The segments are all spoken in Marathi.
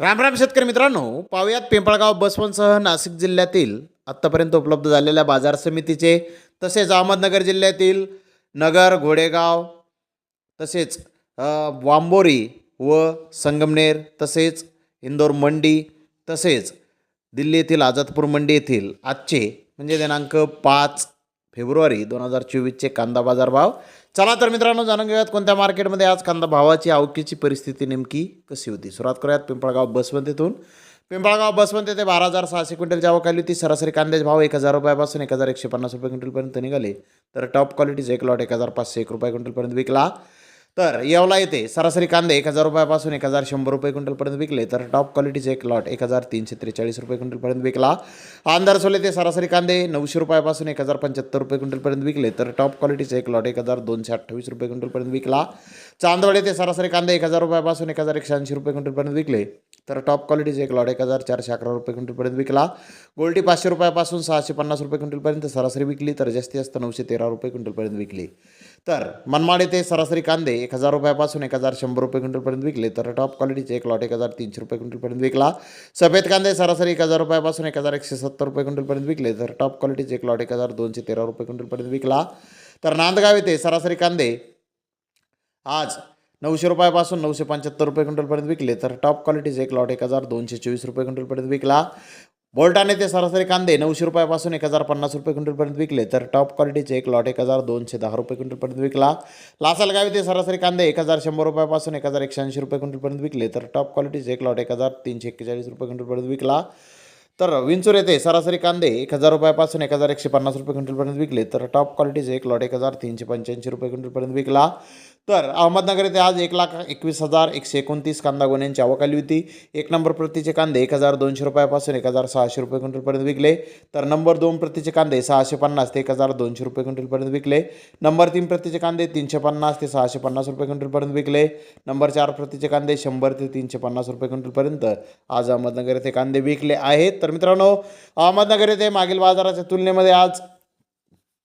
रामराम शेतकरी मित्रांनो पाहुयात पिंपळगाव बसवनसह नाशिक जिल्ह्यातील आत्तापर्यंत उपलब्ध झालेल्या बाजार समितीचे तसेच अहमदनगर जिल्ह्यातील नगर घोडेगाव तसेच वांबोरी व संगमनेर तसेच इंदोर मंडी तसेच दिल्ली येथील आझादपूर मंडी येथील आजचे म्हणजे दिनांक पाच फेब्रुवारी दोन हजार चोवीसचे कांदा बाजार भाव चला तर मित्रांनो जाणून घेऊयात कोणत्या मार्केटमध्ये आज कांदा भावाची आवकीची परिस्थिती नेमकी कशी होती? सुरुवात करूयात पिंपळगाव बसवंत येथून पिंपळगाव बसवंत येथे बारा हजार सहाशे क्विंटलची आवक आली होती. सरासरी कांद्याचे भाव एक हजार रुपयापासून एक हजार एकशे पन्नास रुपये क्विंटलपर्यंत निघाले. तर टॉप क्वालिटीचे एक लॉट एक हजार पाचशे एक रुपये क्विंटलपर्यंत विकला. तर येवला येथे सरासरी कांदे एक हजार रुपयापासून एक हजार शंभर रुपये क्विंटलपर्यंत विकले. तर टॉप क्वालिटीचे एक लॉट एक हजार तीनशे त्रेचाळीस रुपये क्विंटलपर्यंत विकला. आंधारसोल येथे सरासरी कांदे नऊशे रुपयापासून एक हजार पंच्याहत्तर रुपये क्विंटलपर्यंत विकले. तर टॉप क्वालिटीचे एक लॉट एक हजार दोनशे अठ्ठावीस रुपये क्विंटलपर्यंत विकला. चांदवड येथे सरासरी कांदे एक हजार रुपयापासून एक हजार एकशे ऐंशी रुपये क्विंटलपर्यंत विकले. तर टॉप क्वालिटीचे एक लॉट एक हजार चारशे अकरा रुपये क्विंटलपर्यंत विकला. गोल्टी पाचशे रुपयापासून सहाशे पन्नास रुपये क्विंटलपर्यंत सरासरी विकली. तर जास्तीत जास्त नऊशे तेरा रुपये क्विंटलपर्यंत विकली. तर मनमाड येथे सरासरी कांदे एक हजार रुपयापासून एक हजार शंभर रुपये क्विंटलपर्यंत विकले. तर टॉप क्वालिटीचे एक लॉट एक हजार तीनशे रुपये क्विंटलपर्यंत विकला. सफेद कांदे सरासरी एक हजार रुपयापासून एक हजार एकशे सत्तर रुपये क्विंटलपर्यंत विकले. तर टॉप क्वालिटीचे एक लॉट एक हजार दोनशे तेरा रुपये क्विंटलपर्यंत विकला. तर नांदगाव येथे सरासरी कांदे आज नऊशे रुपयापासून नऊशे पंच्याहत्तर रुपये क्विंटलपर्यंत विकले. तर टॉप क्वालिटीचे एक लॉट एक हजार दोनशे चोवीस रुपये क्विंटलपर्यंत विकला. बोल्टाने ते सरासरी कांदे नऊशे रुपयापासून एक हजार पन्नास रुपये क्विंटलपर्यंत विकले. तर टॉप क्वालिटीचे एक लॉट एक हजार दोनशे दहा रुपये क्विंटलपर्यंत विकला. लासलगाव ते सरासरी कांदे एक हजार शंभर रुपयापासून एक हजार एकशे ऐंशी रुपये क्विंटलपर्यंत विकले. तर टॉप क्वालिटीचे एक लॉट एक हजार तीनशे एक्केचाळीस रुपये क्विंटलपर्यंत विकला. तर विंचूर येथे सरासरी कांदे एक हजार रुपयापासून एक हजार एकशे पन्नास रुपये क्विंटलपर्यंत विकले. तर टॉप क्वालिटीचे एक लॉट एक हजार तीनशे पंच्याऐंशी रुपये क्विंटलपर्यंत विकला. तर अहमदनगर येथे आज एक लाख एकवीस हजार एकशे एकोणतीस कांदा गोण्यांची आवक आली होती. एक नंबर प्रतीचे कांदे एक हजार दोनशे रुपयापासून एक हजार सहाशे रुपये क्विंटलपर्यंत विकले. तर नंबर दोन प्रतीचे कांदे सहाशे पन्नास ते एक हजार दोनशे रुपये क्विंटलपर्यंत विकले. नंबर तीन प्रतीचे कांदे तीनशे पन्नास ते सहाशे पन्नास रुपये क्विंटलपर्यंत विकले. नंबर चार प्रतीचे कांदे शंभर ते तीनशे पन्नास रुपये क्विंटलपर्यंत आज अहमदनगर येथे कांदे विकले आहेत. तर मित्रांनो अहमदनगर येथे मागील बाजाराच्या तुलनेमध्ये आज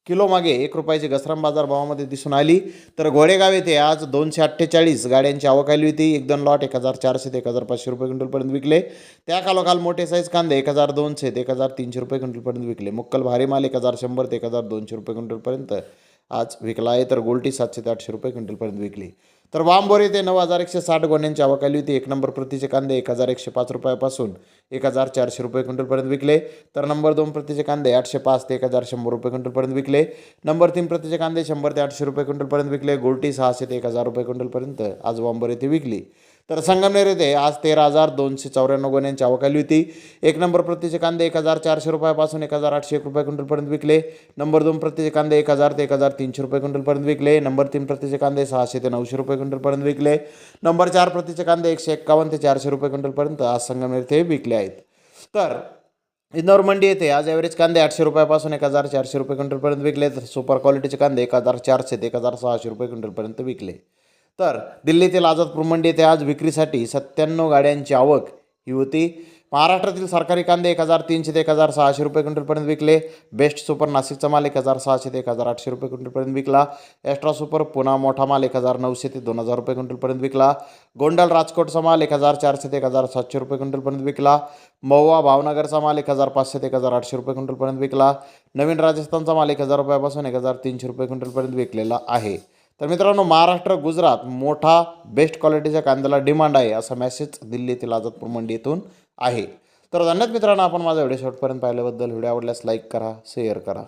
किलोमागे एक रुपयाची घसरम बाजार भावामध्ये दिसून आली. तर घोडेगाव येथे आज दोनशे अठ्ठेचाळीस गाड्यांची आवक आली होती. एक दोन लॉट एक हजार चारशे ते एक हजार पाचशे रुपये क्विंटलपर्यंत विकले. त्या कालोखाल मोठे साईज कांदे एक हजार दोनशे ते एक हजार तीनशे रुपये क्विंटलपर्यंत विकले. मुक्कल भारी माल एक हजार शंभर ते एक हजार दोनशे रुपये क्विंटलपर्यंत आज विकला आहे. तर गोल्टी सातशे ते आठशे रुपये क्विंटलपर्यंत विकली. तर वांबोर येथे नऊ हजार एकशे साठ गोण्यांची आवक आली होती. एक नंबर प्रतीचे कांदे एक हजार एकशे पाच रुपयापासून एक हजार चारशे रुपये क्विंटलपर्यंत विकले. तर नंबर दोन प्रतीचे कांदे आठशे पाच ते एक हजार शंभर रुपये क्विंटलपर्यंत विकले. नंबर तीन प्रतीचे कांदे शंभर ते आठशे रुपये क्विंटलपर्यंत विकले. गोल्टी सहाशे ते एक हजार रुपये क्विंटलपर्यंत आज वांबोर येथे विकली. तर संगमनेर येथे आज तेरा हजार दोनशे चौऱ्याण्णव गोण्यांची आवक आली होती. एक नंबर प्रतिचे कांदे एक हजार चारशे रुपयापासून एक हजार आठशे एक रुपये क्विंटलपर्यंत विकले. नंबर दोन प्रतिचे कांदे एक हजार ते एक हजार तीनशे रुपये क्विंटलपर्यंत विकले. नंबर तीन प्रतिचे कांदे सहाशे ते नऊशे रुपये क्विंटलपर्यंत विकले. नंबर चार प्रतिचे कांदे एकशे एक्कावन्न ते चारशे रुपये क्विंटलपर्यंत आज संगमनेर येथे विकले आहेत. तर इंदौर मंडी येथे आज ॲव्हरेज कांदे आठशे रुपयापासून एक हजार चारशे रुपये क्विंटलपर्यंत विकले. तर सुपर क्वालिटीचे कांदे एक हजार चारशे ते एक हजार सहाशे रुपये क्विंटलपर्यंत विकले. तर दिल्लीतील आझादपूर मंडी येथे आज विक्रीसाठी सत्त्याण्णव गाड्यांची आवक ही होती महाराष्ट्रातील सरकारी कांदे एक हजार तीनशे ते एक हजार सहाशे रुपये क्विंटलपर्यंत विकले बेस्ट सुपर नाशिकचा माल एक हजार सहाशे ते एक हजार आठशे रुपये क्विंटलपर्यंत विकला एक्स्ट्रा सुपर पुन्हा मोठा माल एक हजार नऊशे ते दोन हजार रुपये क्विंटलपर्यंत विकला गोंडल राजकोटचा माल एक हजार चारशे ते एक हजार सातशे रुपये क्विंटलपर्यंत विकला महुवा भावनगरचा माल एक हजार पाचशे ते एक हजार आठशे रुपये क्विंटलपर्यंत विकला नवीन राजस्थानचा माल एक हजार रुपयापासून एक हजार तीनशे रुपये क्विंटलपर्यंत विकलेला आहे तर मित्रांनो महाराष्ट्र गुजरात मोठा बेस्ट क्वालिटीच्या कांद्याला डिमांड आहे असा मेसेज दिल्लीतील आजादपूर आझादपूर मंडी येथून आहे. तर धन्यवाद मित्रांनो आपण माझा व्हिडिओ शेवटपर्यंत पाहिल्याबद्दल. व्हिडिओ आवडल्यास लाईक करा शेअर करा.